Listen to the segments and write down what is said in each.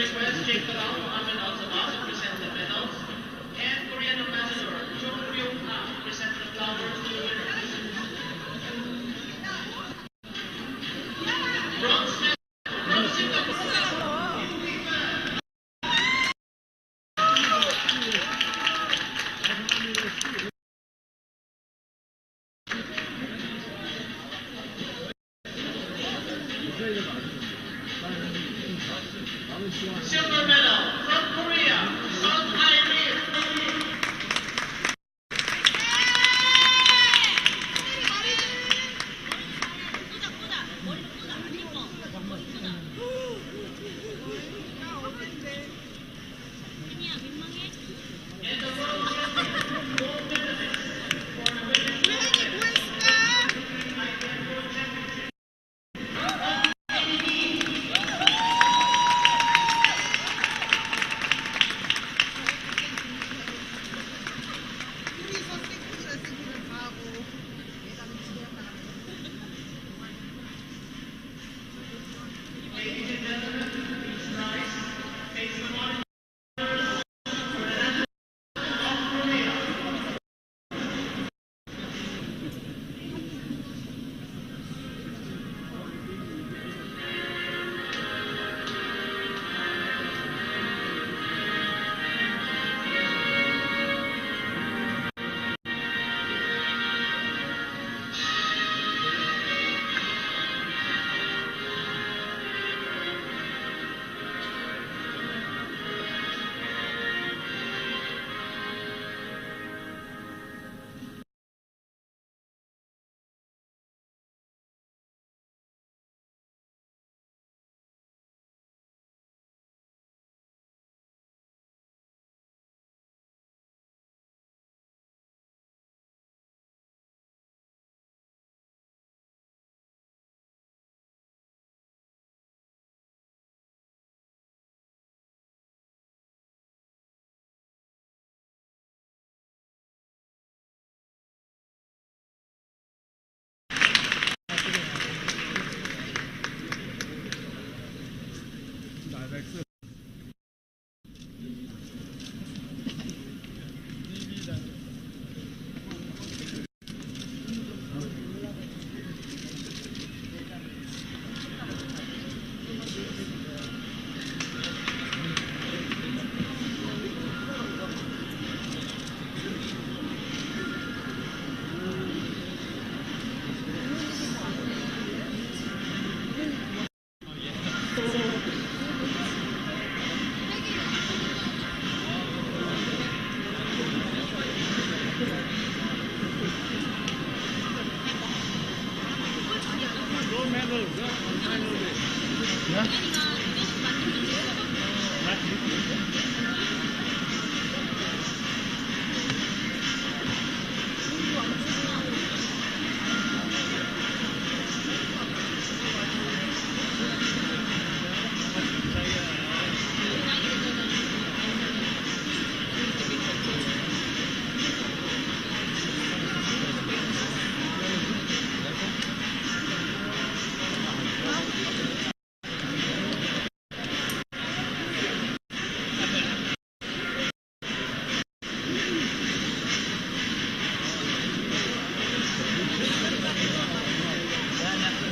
request, Jake Fidal. that clip. Yeah.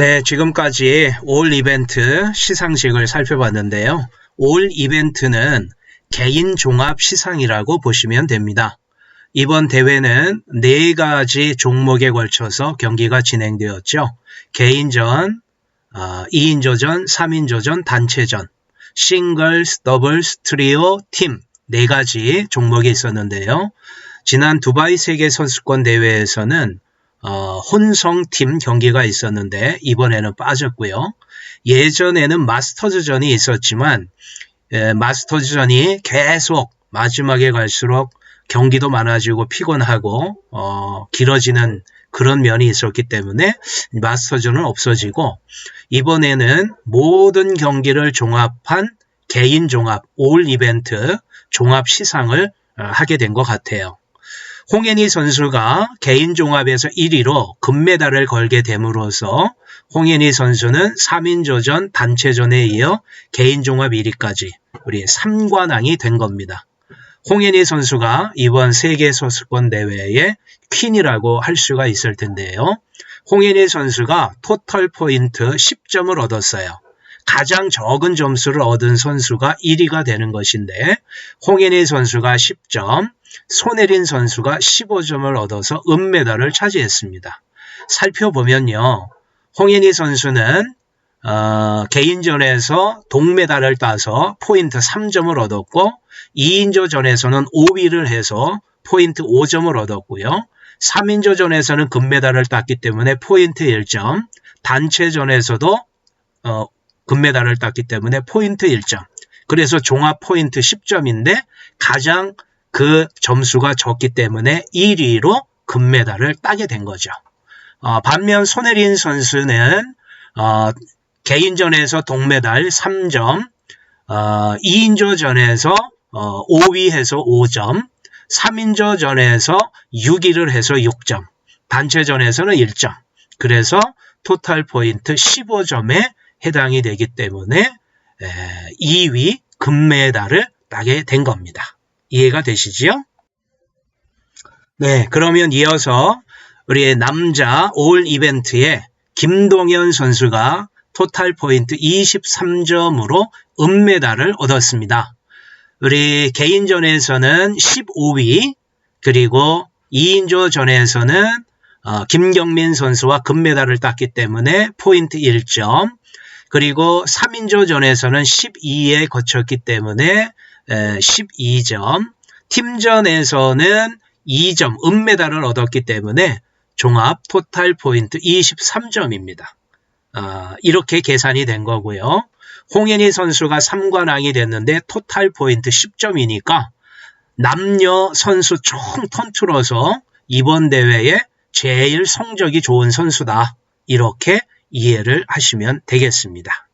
네, 지금까지 올 이벤트 시상식을 살펴봤는데요. 올 이벤트는 개인 종합 시상이라고 보시면 됩니다. 이번 대회는 네 가지 종목에 걸쳐서 경기가 진행되었죠. 개인전, 2인조전, 3인조전, 단체전, 싱글스, 더블스, 트리오, 팀 네 가지 종목이 있었는데요. 지난 두바이 세계 선수권 대회에서는 어, 혼성팀 경기가 있었는데 이번에는 빠졌고요. 예전에는 마스터즈전이 있었지만 에, 마스터즈전이 계속 마지막에 갈수록 경기도 많아지고 피곤하고 어, 길어지는 그런 면이 있었기 때문에 마스터전은 없어지고 이번에는 모든 경기를 종합한 개인 종합 올 이벤트 종합 시상을 어, 하게 된 것 같아요. 홍현희 선수가 개인 종합에서 1위로 금메달을 걸게 됨으로써 홍현희 선수는 3인조전 단체전에 이어 개인 종합 1위까지 우리 3관왕이 된 겁니다. 홍현희 선수가 이번 세계 선수권 대회의 퀸이라고 할 수가 있을 텐데요. 홍현희 선수가 토탈 포인트 10점을 얻었어요. 가장 적은 점수를 얻은 선수가 1위가 되는 것인데 홍현희 선수가 10점, 손혜린 선수가 15점을 얻어서 은메달을 차지했습니다. 살펴보면요. 홍현희 선수는 어, 개인전에서 동메달을 따서 포인트 3점을 얻었고 2인조전에서는 5위를 해서 포인트 5점을 얻었고요. 3인조전에서는 금메달을 땄기 때문에 포인트 1점, 단체전에서도 어, 금메달을 땄기 때문에 포인트 1점. 그래서 종합 포인트 10점인데 가장 그 점수가 적기 때문에 1위로 금메달을 따게 된 거죠. 어, 반면 손혜린 선수는 어, 개인전에서 동메달 3점, 어, 2인조전에서 어, 5위 해서 5점, 3인조전에서 6위를 해서 6점, 단체전에서는 1점. 그래서 토탈 포인트 15점에 해당이 되기 때문에 에, 2위 금메달을 따게 된 겁니다. 이해가 되시지요? 네, 그러면 이어서 우리 남자 올 이벤트에 김동현 선수가 토탈 포인트 23점으로 은메달을 얻었습니다. 우리 개인전에서는 15위, 그리고 2인조전에서는 어, 김경민 선수와 금메달을 땄기 때문에 포인트 1점, 그리고 3인조전에서는 12위에 거쳤기 때문에 12점, 팀전에서는 2점, 은메달을 얻었기 때문에 종합 토탈 포인트 23점입니다. 어, 이렇게 계산이 된 거고요. 홍현희 선수가 3관왕이 됐는데 토탈 포인트 10점이니까 남녀 선수 총 통틀어서 이번 대회에 제일 성적이 좋은 선수다. 이렇게 이해를 하시면 되겠습니다.